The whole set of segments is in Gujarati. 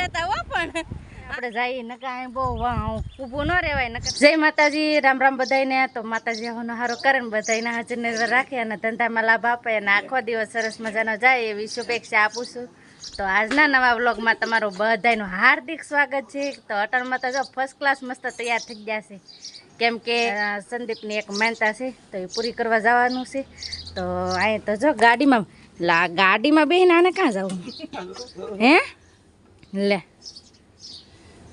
રહેતા હો પણ. આપણે જઈએ નકા અહીં બહુ ઊભું ન રહેવાય. નકા જય માતાજી, રામ રામ બધાને તો માતાજી હોનો હારો કરે ને બધાયને હાજરને રાખે અને ધંધામાં લાભ આપે અને આખો દિવસ સરસ મજાનો જાય એવી શુભેચ્છા આપું છું. તો આજના નવા વ્લોગમાં તમારું બધાનું હાર્દિક સ્વાગત છે. તો અટલમાં તો જો ફર્સ્ટ ક્લાસ મસ્ત તૈયાર થઈ ગયા છે. કેમ કે સંદીપની એક માનતા છે, તો એ પૂરી કરવા જવાનું છે. તો અહીં તો જો ગાડીમાં, લા, ગાડીમાં બેહીને આને ક્યાં જવું હે? લે.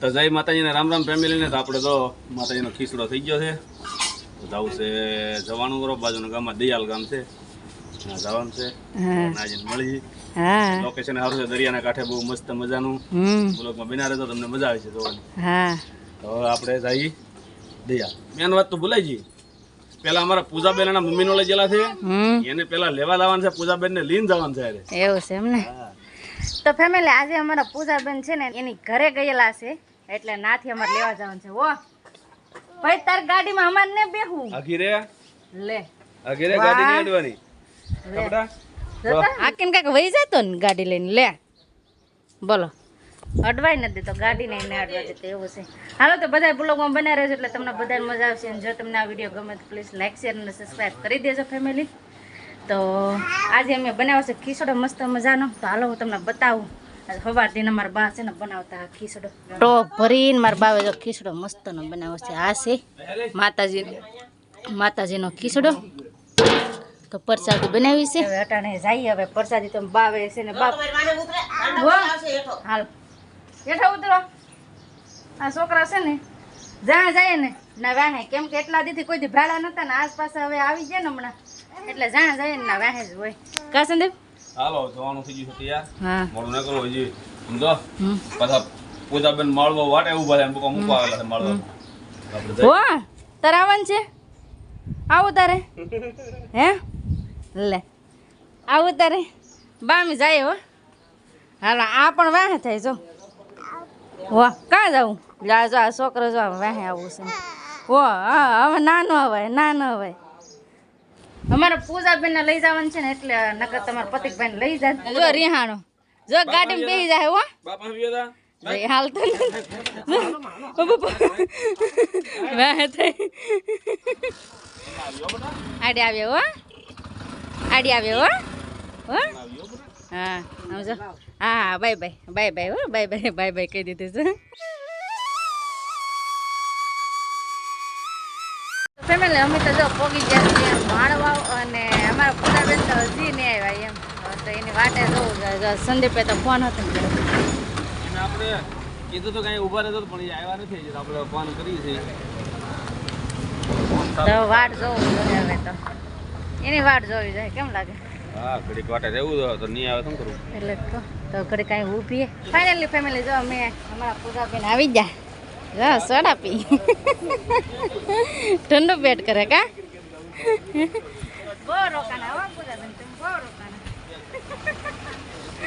તો જય માતાજીને રામ રામ ફેમિલીને તો આપણે તો માતાજીનો ખીસડો થઈ ગયો છે. તો જવું છે જવાનું કરો બાજુના ગામમાં દયાલ ગામ છે. જવાનું છે. નાજીને મળી. લોકેશન સારું છે. દરિયાના કાંઠે બહુ મસ્ત મજાનું. હમ. બ્લોકમાં બિના રહેતો તમને મજા આવે છે જોવાની. તો આપણે જઈ દયા મેન વાત તો ભૂલાઈ ગઈ. પેલા અમારા પૂજાબેન એના મમ્મીનો લઈ ગયેલા છે. એને પેલા લેવા લાવવાનું છે પૂજાબેનને લઈને જવાનું છે એવું છે એમ ને? તો ફેમિલી આજે અમારા પૂજાબેન છે ને એની ઘરે ગયેલા છે. એટલે નાથી અમારે લેવા જવાનું છે. ઓ ભાઈ તાર ગાડીમાં અમારે ને બેહું. અઘીરે લે. અઘીરે રે ગાડી ની અડવાની કપડા? આકીને કાંઈક વહી જતો ને ગાડી લઈને. લે. બોલો. અડવાય નથી દેતો. ગાડી નહીં ને અડવા જતો એવું છે. હાલો તો બધા બ્લોગમાં બના રહેશે એટલે તમને બધાને મજા આવશે. અને જો તમને આ વીડિયો ગમે તો પ્લીઝ લાઈક શેર અને સબસ્ક્રાઈબ કરી દેજો ફેમિલી તો આજે અમે બનાવ્યો છે ખીસડો. મસ્ત મજાનો. તો હાલો હું તમને બતાવું. સવાર દિન અમારા બા છે ને બનાવતા ખીસડો. ટોપ ભરીને મારા બાવે જો ખીસડો મસ્તનો બનાવ્યો છે. આ છે માતાજી માતાજીનો ખીસડો. તો પરસાદી બનાવી છે. હવે અટાણે જઈએ. હવે પરસાદી તો બાવે છે ને બાપ. હાલ. બેઠા ઉતરો. આ છોકરા છે ને જ્યાં જાય ને. ના વાહે. કેમ કે એટલા દીથી કોઈ દી ભાડા નતા ને આસપાસ હવે આવી જાય ને હમણાં. એટલે જ્યાં જાય ને વાહે જ હોય. કા સંદીપ? હાલો જવાનું થઈ ગયું તૈયાર. હા. મોડું ન કરો હજી સમજો પાછા પૂજાબેન માળવો વાટે ઊભા છે મૂકો મૂકવા આવેલા છે માળવો હો તારે આવન છે? આવું તારે? હે? લે. આવું તારે? બામી જાય હો. હાલો આ પણ વાહે થાય જો. વાહ કાં જાવું લા જો આ છોકરો જો વાહે આવું છે. હવે નાનો હવે ના ન અવાય પૂજાબેન ન અમારા લઈ જવાનું છે ને એટલે નકર તમારા પતિકભાઈને લઈ જાય જો રિહાણો. જો ગાડીમાં બેસી જાય હો. હાલ તો આડી આવ્યો હો. આડી આવ્યો હો. હો. હા સમજો હા બાય બાય. બાય બાય હો. બાય બાય બાય બાય કહી દીધું છે. ફેમિલી અમે તો જો પોગી ગયા છીએ માળવા અને અમારા પૂજાબેન તો હજી નહીં આવ્યા એમ. તો એની વાટે જોવું છે. જો સંદીપે તો ફોન હતો ને આપણે કીધું તો કઈ ઊભા રહેતો પણ એ આવ્યા નથી આપણે ફોન કરીએ છીએ. તો વાટ જોવું જોઈએ હવે તો. એની વાટ જોવી જોઈએ કેમ લાગે? હા ઘડીક વાટે રહેવું તો નહીં આવે તો કરું એટલે તો તો ઘડી કાંઈ ઊભી ફાઇનલી ફેમિલી જો અમે અમારા પૂજાબેન આવી ગયા. જો સોડા પી. ઠંડુ બેટ કરે કા? બહુ રોકાણા હો પૂજાબેન તમે બહુ રોકાણા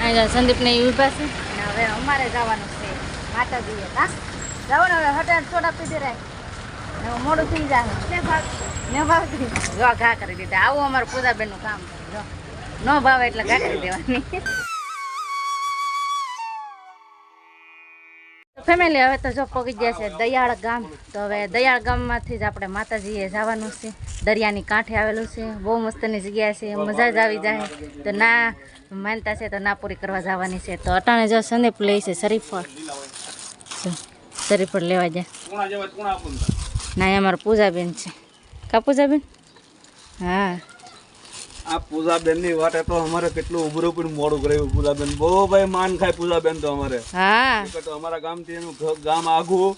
અહીં જો સંદીપને ઈ ઊભા છે. ને હવે અમારે જવાનું છે માતાજીએ હા? જવાનું હવે હટાર સોડા પીધી રહે ને હવે મોડું થઈ જાય. ને ને ભાગતી જો ઘા કરી દીધા. આવું અમારું પૂજાબેનનું કામ છે જો. ન ભાવે એટલે ઘા કરી દેવાની. ફેમિલી હવે તો જો પગી ગયા છે દયાળ ગામ. તો હવે દયાળ ગામમાંથી જ આપણે માતાજીએ જવાનું છે. દરિયાની કાંઠે આવેલું છે. બહુ મસ્તની જગ્યા છે. મજા જ આવી જાય. તો ના માનતા છે તો ના પૂરી કરવા જવાની છે. તો અટાણે જો સંદીપ લે છે શરીફળ. શરીફળ લેવા જાય. ના, એ અમારા પૂજાબેન છે. કા પૂજાબેન? હા. આ પૂજાબેનની વાટે તો અમારે કેટલું ઉભરું પણ મોડું કર્યું પૂજાબેન. બહુ ભાઈ માન ખાય પૂજાબેન તો અમારે. હા. તો અમારા ગામથી એનું ગામ આગું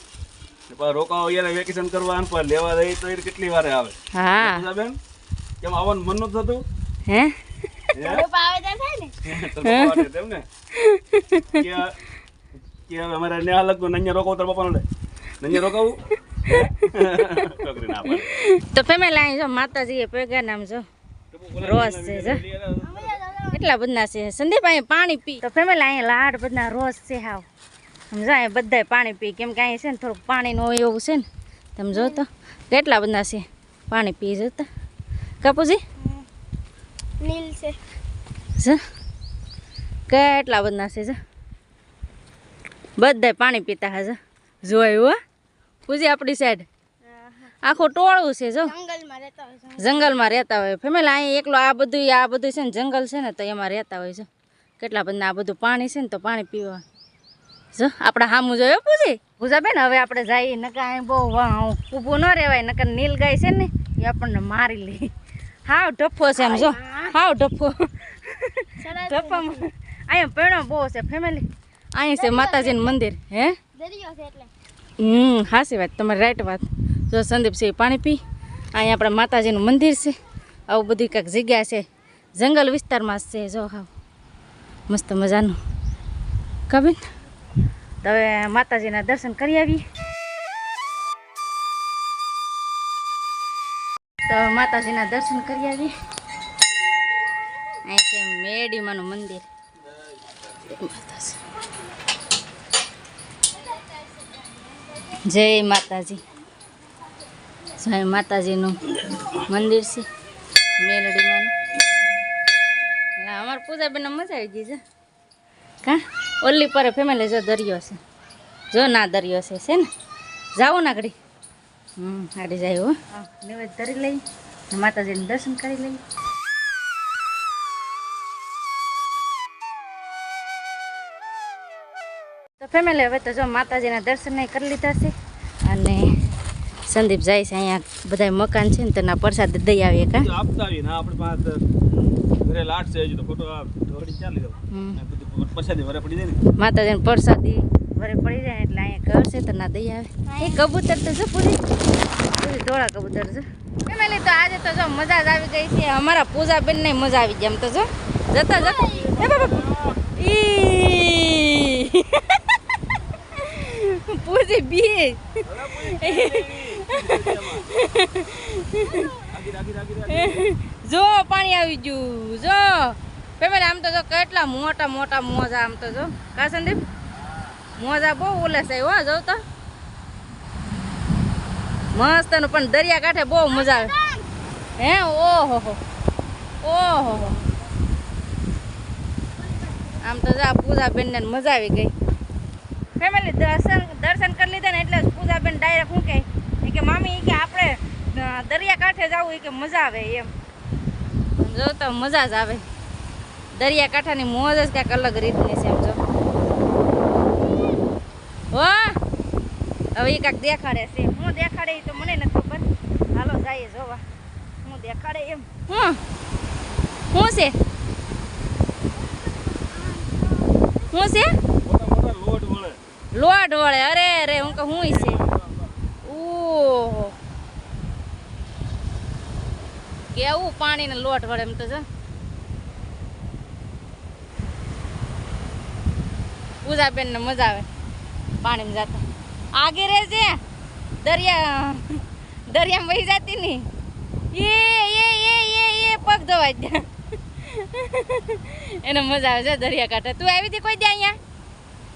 રોકાવા અહીંયા વેકેશન કરવા અને લેવા રહી તો કેટલી વારે આવે. હા. પૂજાબેન કેમ આવવાનું મન નતું થતું? હે? અમારે ન્યા લગતો નઅહીંયા રોકાવું તાર પપ્પાને લે. રોકાવું? તો ફેમિલી અહીં જો માતાજીએ પેગા નામ જો રોજ છે જો. એટલા બધા છે? સંદીપ અહીં પાણી પી. તો ફેમિલી અહીંયા લાડ બધા રોજ છે હાવ. સમજો બધા પાણી પી. કેમ કે અહીં છે ને થોડુંક પાણીનું હોય એવું છે ને. તમે જો તો. કેટલા બધા છે? પાણી પી જતા કાપુજી? નીલ છે. જો. કેટલા બધા છે જો. બધાય પાણી પીતા હશે. જોયું હો. પૂજી આપણી સાઈડ આખું ટોળું છે જો. જંગલમાં રહેતા હોય. અહીંયા ફેમિલી અહીં એકલો આ બધું આ બધું છે ને જંગલ છે ને તો એમાં રહેતા હોય છે. કેટલા બધા આ બધું પાણી છે ને તો પાણી પીવા. જો આપણે હામું જોયો પૂછી પૂજા બેન હવે આપણે જઈએ નકા અહીં બહુ ઊભું ન રહેવાય નકર નીલ ગાય છે ને એ આપણને મારી લે. હાવ ઢફો છે એમ જો. હાવ ઢફ્ફો ઢફામાં અહીંયા પેણો બહુ છે ફેમિલી. અહીં છે માતાજીનું મંદિર હે? હમ હાસી વાત તમારી રાઈટ વાત. જો સંદીપસિંહ પાણી પી. અહીંયા આપણે માતાજીનું મંદિર છે. આવું બધી કાંઈક જગ્યા છે. જંગલ વિસ્તારમાં છે જો હા મસ્ત મજાનું. કબીન હવે માતાજીના દર્શન કરી આવીએ. તો માતાજીના દર્શન કરી આવીએ. અહીં છે મેડીમાનું મંદિર. જય માતાજી. જય માતાજીનું મંદિર છે મેલડીમાંનું અમારે પૂજાબેન મજા આવી ગઈ છે. કા? ઓલી પર ફેમિલી જો દરિયો છે. જો ના દરિયો છે છે ને? જાઓ ના ઘડી હમ આડી જાય હો. નિવેદ ધરી લઈ. માતાજીનું દર્શન કરી લઈ. તો ફેમિલી હવે તો જો માતાજીના દર્શન નહીં કરી લીધા છે. અને સંદીપ જાય છે અહીંયા બધા મકાન છે ને તેના પ્રસાદ દઈ આવીએ કા? આપતા આવીએ ને આપણે પાસે ઘરે લાટ છે હજુ તો આ ઢોળી ચાલી ગયો હમ. આ બધું પ્રસાદી વરે પડી જાય ને. માતાજીને પ્રસાદી વરે પડી જાય એટલે અહીંયા ઘર છે તો ના દઈ આવે. એ કબૂતર તો છે પૂરી? પૂરી ધોળા કબૂતર છે. ફેમિલી તો આજે તો જો મજા જ આવી ગઈ છે. અમારા પૂજાબેન ને મજા આવી ગયા એમ તો જો. જતા જતા. એ બાબા ઈ. પૂજી બી. જો, પાણી આવી ગયું. જો. ફેમિલી, આમ તો જો કેટલા મોટા મોટા મોજા આમ તો જો. કા સંદીપ? મોજા બહુ ઓલે છે હો જો તો. મસ્તનું પણ દરિયા કાંઠે બહુ મજા આવે. હે, ઓહો, હો. ઓહો, હો. આમ તો જા પૂજાબેન ને મજા આવી ગઈ. ફેમિલી, દર્શન દર્શન કરી લીધા ને એટલે પૂજાબેન ડાયરેક્ટ શું કહે ઈ કે મામી કે આપણે દરિયાકાંઠે દરિયા કાંઠે જવું એ કે મજા આવે એમ. જો તો મજા જ આવે. દરિયા કાંઠાની મોજ જ ક્યાંક અલગ રીતની છે એમ જો. હો! હવે એ કાંઈક દેખાડે છે. હું દેખાડે એ તો મને નથી ખબર. હાલો જઈએ જોવા. હું દેખાડે એમ. હું? શું છે? શું છે? મોટા મોટા લોટ વળે. અરે અરે હું કે હું છે ઓહો કેવું પાણીને લોટ વળે એમ તો પૂજાબેન ને મજા આવે પાણીમાં જતા. આગે રહેજે. દરિયા, દરિયામાં વહી જતી ની. એ એ એ એ એ, પગ ધોવાઈ દે એને મજા આવે છે દરિયા કાંઠે. તું આવી હતી કોઈ દે અહીંયા?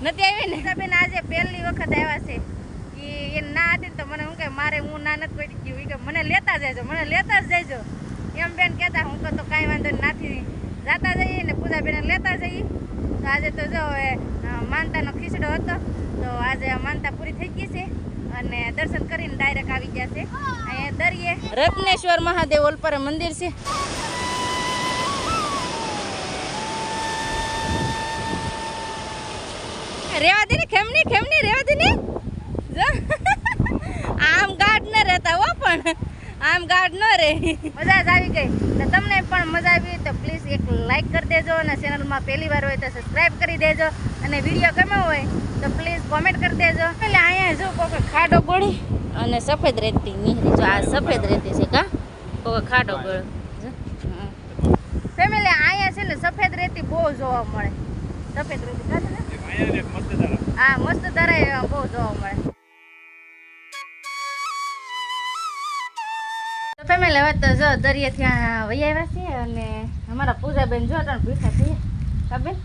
નથી આવી ને? બેન આજે પહેલી વખત આવ્યા છે. એ ના હતી ને તો મને હું કે, મારે હું ના નથી પડી ગયું. કે, મને લેતા જજો, મને લેતા જ જજો. એમ બેન કહેતા, હું તો કાંઈ વાંધો નથી. જતા જઈએ ને પૂજા બેન લેતા જઈએ. તો આજે તો જો એ માનતાનો ખીચડો હતો. તો આજે માનતા પૂરી થઈ ગઈ છે. અને દર્શન કરીને ડાયરેક્ટ આવી ગયા છે. અહીંયા દરિયે. રત્નેશ્વર મહાદેવ ઓલપરે મંદિર છે. રેવા દે ને, ખેમની ખેમની, રેવા દે આમ ગાઢ ન રહેતા હો પણ. આમ ગાઢ ન રહે. મજા જ આવી ગઈ. તો તમને પણ મજા આવી તો પ્લીઝ એક લાઈક કરી દેજો અને ચેનલમાં પહેલી વાર હોય તો સબસ્ક્રાઈબ કરી દેજો. અને વીડિયો ગમ્યો હોય તો પ્લીઝ કોમેન્ટ કરી દેજો. એટલે અહીંયા જો કોઈ ખાડો ગોળી અને સફેદ રેતી નીકળી. જો આ સફેદ રેતી છે કા? કોઈ ખાડો ગોળો. ફેમિલી અહીંયા છે ને સફેદ રેતી બહુ જોવા મળે. સફેદ રેતી હા મસ્ત દરાય બહુ જોવા મળે. ફેમિલી હવે તો જો દરિયા ત્યાં વહી આવ્યા છીએ અને અમારા પૂજાબેન જો ત્રણ ભીખા છીએ કાબેન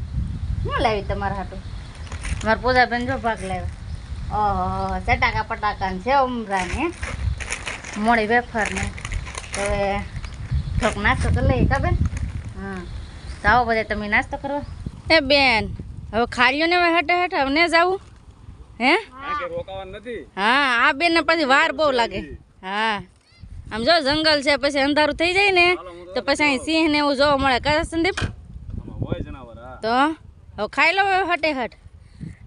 શું લાવી તમારા હાટું? મારા પૂજાબેન જો ભાગ લાવ્યા. ઓહો ચટાકા પટાકા છે ઉમરા ને મોડી વેફર ને. તો હવે થોડોક નાસ્તો કરી લઈએ કાબેન હા. તો આવો બધા તમે નાસ્તો કરવા. એ બેન હવે ખાડીઓ ને હવે હેઠે હટે હવે ને જાવું? હે? કારણ કે રોકાવાનું નથી. હા આ બેન ને પછી વાર બહુ લાગે. હા. આમ જો જંગલ છે પછી અંધારું થઈ જાય ને તો પછી અહીં સિંહ ને એવું જોવા મળે. કા સંદીપ? તો હવે ખાઈ લો હટે હટ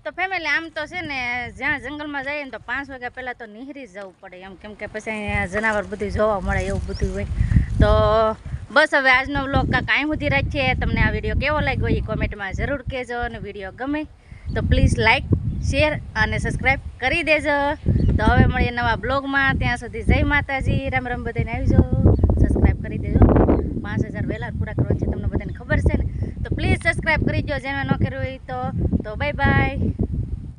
તો ફેમિલી આમ તો છે ને જ્યાં જંગલમાં જઈએ ને તો પાંચ વાગ્યા પહેલાં તો નિહરી જ જવું પડે. એમ કેમ કે પછી અહીંયા જનાવર બધું જોવા મળે એવું બધું હોય. તો બસ હવે આજનો વ્લોગ કાંઈ કાંઈ સુધી રાખીએ. તમને આ વીડિયો કેવો લાગ્યો એ કોમેન્ટમાં જરૂર કહેજો અને વીડિયો ગમે તો પ્લીઝ લાઈક શેર અને સબસ્ક્રાઈબ કરી દેજો. તો હવે મળીએ નવા બ્લોગમાં. ત્યાં સુધી જય માતાજી. રામ રામ બધાને આવી જાઓ. સબસ્ક્રાઈબ કરી દેજો. પાંચ હજાર વહેલા પૂરા કરવા છે, તમને બધાને ખબર છે ને. તો પ્લીઝ સબસ્ક્રાઈબ કરી દો જેને ન કર્યું હોય તો તો બાય બાય